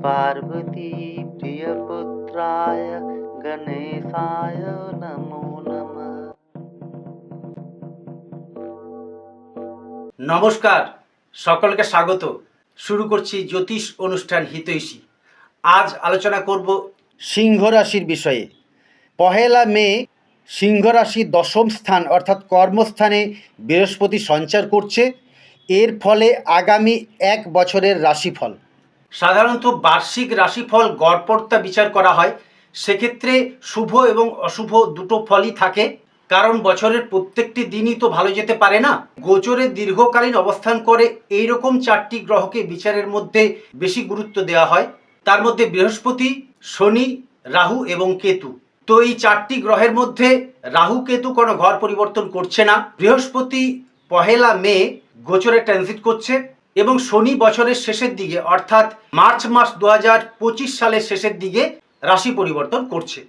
पार्वती प्रियपुत्राय गणेशाय नमो नमः নমস্কার সকলকে স্বাগত শুরু করছি জ্যোতিষ অনুষ্ঠান হিতৈষী আজ আলোচনা করব সিংহ রাশির বিষয়ে পহেলা মে সিংহ রাশি দশম স্থান অর্থাৎ কর্মস্থানে বৃহস্পতি সঞ্চার করছে এর ফলে আগামী এক বছরের রাশিফল সাধারণত বার্ষিক রাশিফল গড়পড়তা বিচার করা হয়। সেক্ষেত্রে শুভ এবং অশুভ দুটো ফলই থাকে। কারণ বছরের প্রত্যেকটি দিনই তো ভালো যেতে পারে না। গোচরে দীর্ঘকালীন অবস্থান করে এই রকম চারটি গ্রহকে বিচারের মধ্যে বেশি গুরুত্ব দেওয়া হয়। তার মধ্যে বৃহস্পতি, শনি, রাহু এবং কেতু। তো এই চারটি গ্রহের মধ্যে রাহু কেতু কোনো ঘর পরিবর্তন করছে না। বৃহস্পতি, পহেলা মে গোচরে ট্রানজিট করছে। এবং শনি বছরের শেষের দিকে, অর্থাৎ মার্চ মাস দু হাজার পঁচিশ সালের শেষের দিকে রাশি পরিবর্তন করছে।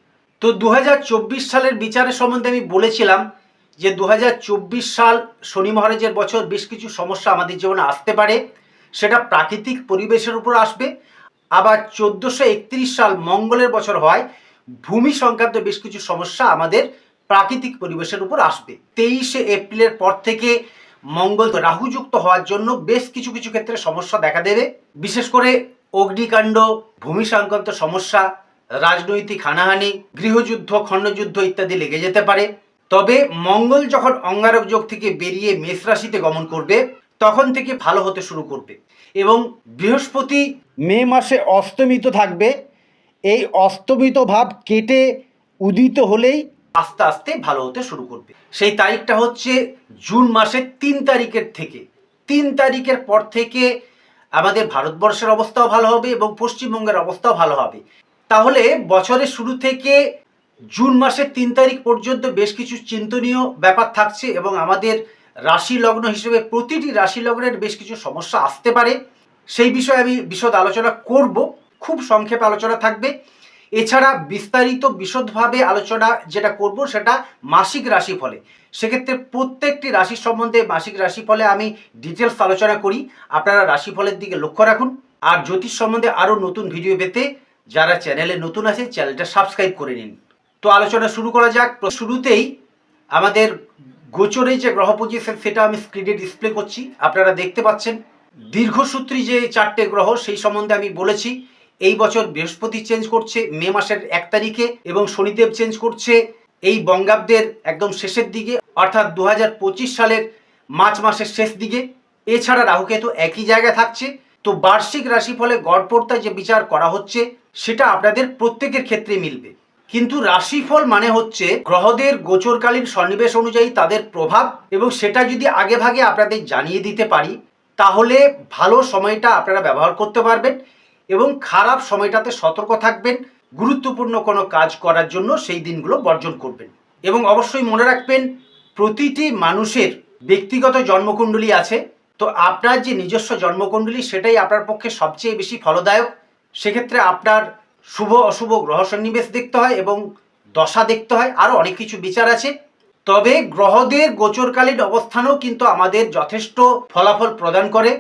তো দু হাজার চব্বিশ সালের বিচারের সম্বন্ধে আমি বলেছিলাম যে দু হাজার চব্বিশ সাল শনি মহারাজের বছর বেশ কিছু সমস্যা আমাদের জীবনে আসতে পারে। সেটা প্রাকৃতিক পরিবেশের উপর আসবে। আবার চোদ্দোশো সাল মঙ্গলের বছর হয়, ভূমি সংক্রান্ত বেশ কিছু সমস্যা আমাদের প্রাকৃতিক পরিবেশের উপর আসবে। তেইশে এপ্রিলের পর থেকে মঙ্গল রাহুযুক্ত হওয়ার জন্য বেশ কিছু কিছু ক্ষেত্রে সমস্যা দেখা দেবে। বিশেষ করে অগ্নিকাণ্ড, ভূমি সংক্রান্ত সমস্যা, রাজনৈতিক হানাহানি, গৃহযুদ্ধ, খণ্ডযুদ্ধ ইত্যাদি লেগে যেতে পারে। তবে মঙ্গল যখন অঙ্গারক যোগ থেকে বেরিয়ে মেষ রাশিতে গমন করবে, তখন থেকে ভালো হতে শুরু করবে এবং বৃহস্পতি মে মাসে অস্তমিত থাকবে। এই অস্তমিত ভাব কেটে উদিত হলেই আস্তে আস্তে ভালো হতে শুরু করবে। সেই তারিখটা হচ্ছে জুন মাসের তিন তারিখের থেকে। তিন তারিখের পর থেকে আমাদের ভারতবর্ষের অবস্থাও ভালো হবে এবং পশ্চিমবঙ্গের অবস্থাও ভালো হবে। তাহলে বছরের শুরু থেকে জুন মাসের তিন তারিখ পর্যন্ত বেশ কিছু চিন্তনীয় ব্যাপার থাকছে এবং আমাদের রাশি লগ্ন হিসেবে প্রতিটি রাশি লগ্নের বেশ কিছু সমস্যা আসতে পারে। সেই বিষয়ে আমি বিশদ আলোচনা করব। খুব সংক্ষেপে আলোচনা থাকবে। এছাড়া বিস্তারিত বিশদভাবে আলোচনা যেটা করব সেটা মাসিক রাশিফলে। সেক্ষেত্রে প্রত্যেকটি রাশির সম্বন্ধে মাসিক রাশিফলে আমি ডিটেলস আলোচনা করি। আপনারা রাশিফলের দিকে লক্ষ্য রাখুন। আর জ্যোতিষ সম্বন্ধে আরও নতুন ভিডিও পেতে যারা চ্যানেলে নতুন আছে চ্যানেলটা সাবস্ক্রাইব করে নিন। তো আলোচনা শুরু করা যাক। শুরুতেই আমাদের গোচরে যে গ্রহ পজিশন সেটা আমি স্ক্রিনে ডিসপ্লে করছি। আপনারা দেখতে পাচ্ছেন, দীর্ঘসূত্রী যে চারটে গ্রহ, সেই সম্বন্ধে আমি বলেছি। এই বছর বৃহস্পতি চেঞ্জ করছে, মে মাসের এক তারিখে এবং শনিদেব চেঞ্জ করছে। এই বঙ্গাব্দের একদম শেষের দিকে, অর্থাৎ দু হাজার পঁচিশ সালের মার্চ মাসের শেষ দিকে। এছাড়া রাহুকেতু একই জায়গায় থাকছে। তো বার্ষিক রাশিফলে গড়পড়তায় যে বিচার করা হচ্ছে, সেটা আপনাদের প্রত্যেকের ক্ষেত্রে মিলবে। কিন্তু রাশিফল মানে হচ্ছে গ্রহদের গোচরকালীন সন্নিবেশ অনুযায়ী তাদের প্রভাব এবং সেটা যদি আগে ভাগে আপনাদের জানিয়ে দিতে পারি, তাহলে ভালো সময়টা আপনারা ব্যবহার করতে পারবেন। এবং খারাপ সময়টাতে সতর্ক থাকবেন, গুরুত্বপূর্ণ কোনো কাজ করার জন্য সেই দিনগুলো বর্জন করবেন। এবং অবশ্যই মনে রাখবেন, প্রতিটি মানুষের ব্যক্তিগত জন্মকুণ্ডলী আছে। তো আপনার যে নিজস্ব জন্মকুণ্ডলী, সেটাই আপনার পক্ষে সবচেয়ে বেশি ফলদায়ক। সেক্ষেত্রে আপনার শুভ, অশুভ গ্রহ সন্নিবেশ দেখতে হয় এবং দশা দেখতে হয়। আরও অনেক কিছু বিচার আছে। তবে গ্রহদের গোচরকালীন অবস্থানও কিন্তু আমাদের যথেষ্ট ফলাফল প্রদান করে।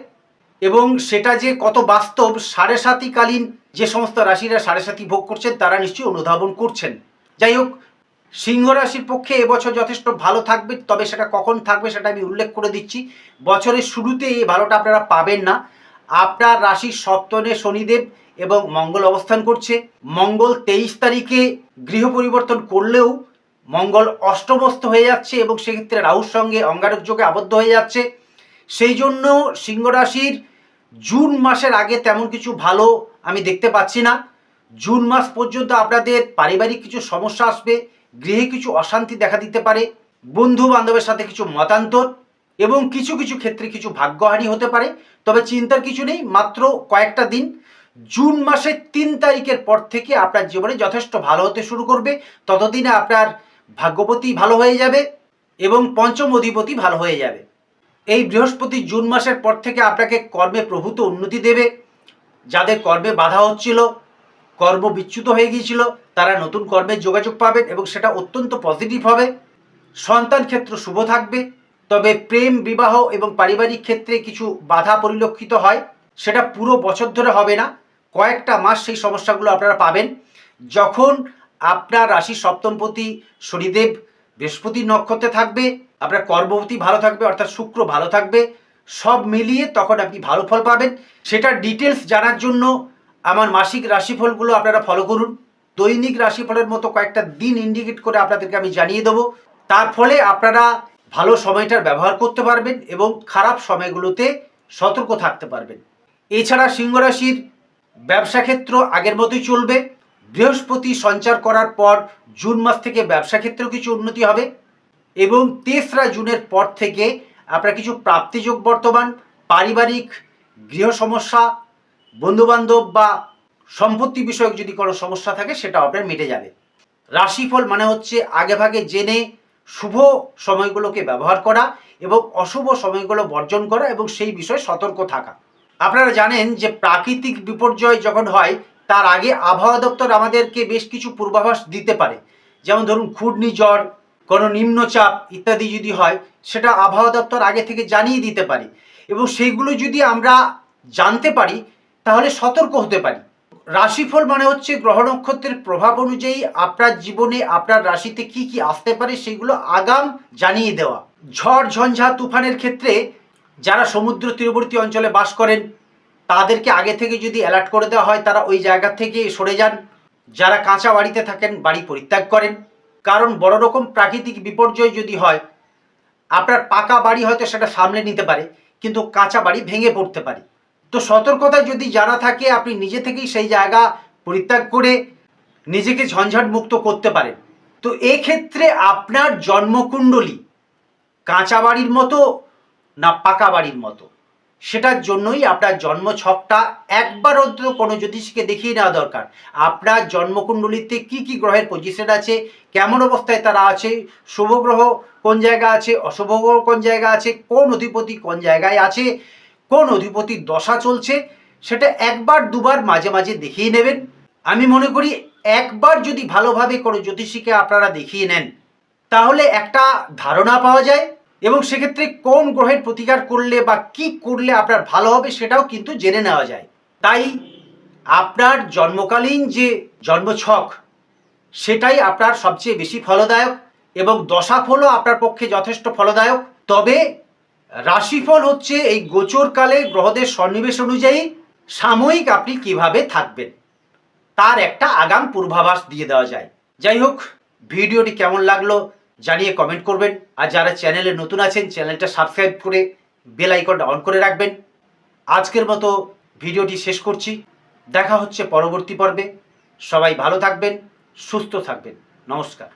এবং সেটা যে কত বাস্তব, সাড়ে সাতিকালীন যে সমস্ত রাশিরা সাড়ে সাতি ভোগ করছেন, তারা নিশ্চয়ই অনুধাবন করছেন। যাই হোক, সিংহ রাশির পক্ষে এবছর যথেষ্ট ভালো থাকবে, তবে সেটা কখন থাকবে সেটা আমি উল্লেখ করে দিচ্ছি। বছরের শুরুতে এই ভালোটা আপনারা পাবেন না। আপনার রাশির সপ্তমে শনিদেব এবং মঙ্গল অবস্থান করছে। মঙ্গল তেইশ তারিখে গৃহ পরিবর্তন করলেও মঙ্গল অষ্টমস্ত হয়ে যাচ্ছে এবং সেক্ষেত্রে রাহুর সঙ্গে অঙ্গারক যোগে আবদ্ধ হয়ে যাচ্ছে। সেই জন্য সিংহ রাশির জুন মাসের আগে তেমন কিছু ভালো আমি দেখতে পাচ্ছি না। জুন মাস পর্যন্ত আপনাদের পারিবারিক কিছু সমস্যা আসবে, গৃহে কিছু অশান্তি দেখা দিতে পারে বন্ধু বান্ধবের সাথে কিছু মতান্তর এবং কিছু কিছু ক্ষেত্রে কিছু ভাগ্যহানি হতে পারে। তবে চিন্তার কিছু নেই, মাত্র কয়েকটা দিন। জুন মাসের তিন তারিখের পর থেকে আপনার জীবনে যথেষ্ট ভালো হতে শুরু করবে। ততদিনে আপনার ভাগ্যপতি ভালো হয়ে যাবে এবং পঞ্চম অধিপতি ভালো হয়ে যাবে। এই বৃহস্পতি জুন মাসের পর থেকে আপনাকে কর্মে প্রভূত উন্নতি দেবে। যাদের কর্মে বাধা হচ্ছিল, কর্ম বিচ্যুত হয়ে গিয়েছিল, তারা নতুন কর্মের যোগাযোগ পাবেন এবং সেটা অত্যন্ত পজিটিভ হবে। সন্তান ক্ষেত্র শুভ থাকবে, তবে প্রেম, বিবাহ এবং পারিবারিক ক্ষেত্রে কিছু বাধা পরিলক্ষিত হয়। সেটা পুরো বছর ধরে হবে না, কয়েকটা মাস সেই সমস্যাগুলো আপনারা পাবেন। যখন আপনার রাশি সপ্তমপতি শনিদেব বৃহস্পতি নক্ষত্রে থাকবে, আপনার কর্মপতি ভালো থাকবে, অর্থাৎ শুক্র ভালো থাকবে, সব মিলিয়ে তখন আপনি ভালো ফল পাবেন। সেটার ডিটেলস জানার জন্য আমার মাসিক রাশিফলগুলো আপনারা ফলো করুন। দৈনিক রাশিফলের মতো কয়েকটা দিন ইন্ডিকেট করে আপনাদেরকে আমি জানিয়ে দেবো। তার ফলে আপনারা ভালো সময়টার ব্যবহার করতে পারবেন এবং খারাপ সময়গুলোতে সতর্ক থাকতে পারবেন। এছাড়া সিংহ রাশির ব্যবসা ক্ষেত্র আগের মতোই চলবে। বৃহস্পতি সঞ্চার করার পর জুন মাস থেকে ব্যবসা ক্ষেত্রেও কিছু উন্নতি হবে এবং তেসরা জুনের পর থেকে আপনার কিছু প্রাপ্তিযোগ বর্তমান, পারিবারিক, গৃহ সমস্যা, বন্ধুবান্ধব বা সম্পত্তি বিষয়ক যদি কোনো সমস্যা থাকে সেটা আপনার মিটে যাবে। রাশিফল মানে হচ্ছে আগেভাগে জেনে শুভ সময়গুলোকে ব্যবহার করা এবং অশুভ সময়গুলো বর্জন করা এবং সেই বিষয়ে সতর্ক থাকা। আপনারা জানেন যে প্রাকৃতিক বিপর্যয় যখন হয় তার আগে আবহাওয়া দপ্তর আমাদেরকে বেশ কিছু পূর্বাভাস দিতে পারে। যেমন ধরুন ঘূর্ণিঝড় কোনো নিম্নচাপ ইত্যাদি যদি হয়, সেটা আবহাওয়া দপ্তর আগে থেকে জানিয়ে দিতে পারে। এবং সেইগুলো যদি আমরা জানতে পারি, তাহলে সতর্ক হতে পারি। রাশিফল মানে হচ্ছে গ্রহ নক্ষত্রের প্রভাব অনুযায়ী আপনার জীবনে আপনার রাশিতে কি কি আসতে পারে, সেগুলো আগাম জানিয়ে দেওয়া। ঝড়, ঝঞ্ঝা, তুফানের ক্ষেত্রে যারা সমুদ্র তীরবর্তী অঞ্চলে বাস করেন তাদেরকে আগে থেকে যদি অ্যালার্ট করে দেওয়া হয়, তারা ওই জায়গা থেকে সরে যান। যারা কাঁচা বাড়িতে থাকেন, বাড়ি পরিত্যাগ করেন। কারণ বড় রকম প্রাকৃতিক বিপর্যয় যদি হয়, আপনার পাকা বাড়ি হয়তো সেটা সামলে নিতে পারে, কিন্তু কাঁচা বাড়ি ভেঙে পড়তে পারে। তো সতর্কতা যদি জানা থাকে, আপনি নিজে থেকেই সেই জায়গা পরিত্যাগ করে নিজেকে ঝঞ্ঝাট মুক্ত করতে পারেন। তো এক্ষেত্রে আপনার জন্মকুণ্ডলী কাঁচা বাড়ির মতো না পাকা বাড়ির মতো? সেটার জন্যই আপনার জন্ম ছকটা একবার অন্তত কোনো জ্যোতিষীকে দেখিয়ে নেওয়া দরকার। আপনার জন্মকুণ্ডলিতে কি কি গ্রহের পজিশন আছে, কেমন অবস্থায় তারা আছে, শুভ গ্রহ কোন জায়গা আছে, অশুভ গ্রহ কোন জায়গা আছে, কোন অধিপতি কোন জায়গায় আছে, কোন অধিপতির দশা চলছে, সেটা একবার দুবার মাঝে মাঝে দেখিয়ে নেবেন। আমি মনে করি একবার যদি ভালোভাবে কোনো জ্যোতিষীকে আপনারা দেখিয়ে নেন, তাহলে একটা ধারণা পাওয়া যায়। এবং সেক্ষেত্রে কোন গ্রহের প্রতিকার করলে বা কি করলে আপনার ভালো হবে সেটাও কিন্তু জেনে নেওয়া যায়। তাই আপনার জন্মকালীন যে জন্মছক, সেটাই আপনার সবচেয়ে বেশি ফলদায়ক এবং দশাফলও আপনার পক্ষে যথেষ্ট ফলদায়ক। তবে রাশিফল হচ্ছে এই গোচরকালে গ্রহদের সন্নিবেশ অনুযায়ী সাময়িক আপনি কীভাবে থাকবেন, তার একটা আগাম পূর্বাভাস দিয়ে দেওয়া যায়। যাই হোক, ভিডিওটি কেমন লাগল জানিয়ে কমেন্ট করবেন। আর যারা চ্যানেলে নতুন আছেন চ্যানেলটা সাবস্ক্রাইব করে বেল আইকনটা অন করে রাখবেন। আজকের মতো ভিডিওটি শেষ করছি। দেখা হচ্ছে পরবর্তী পর্বে। সবাই ভালো থাকবেন, সুস্থ থাকবেন। নমস্কার।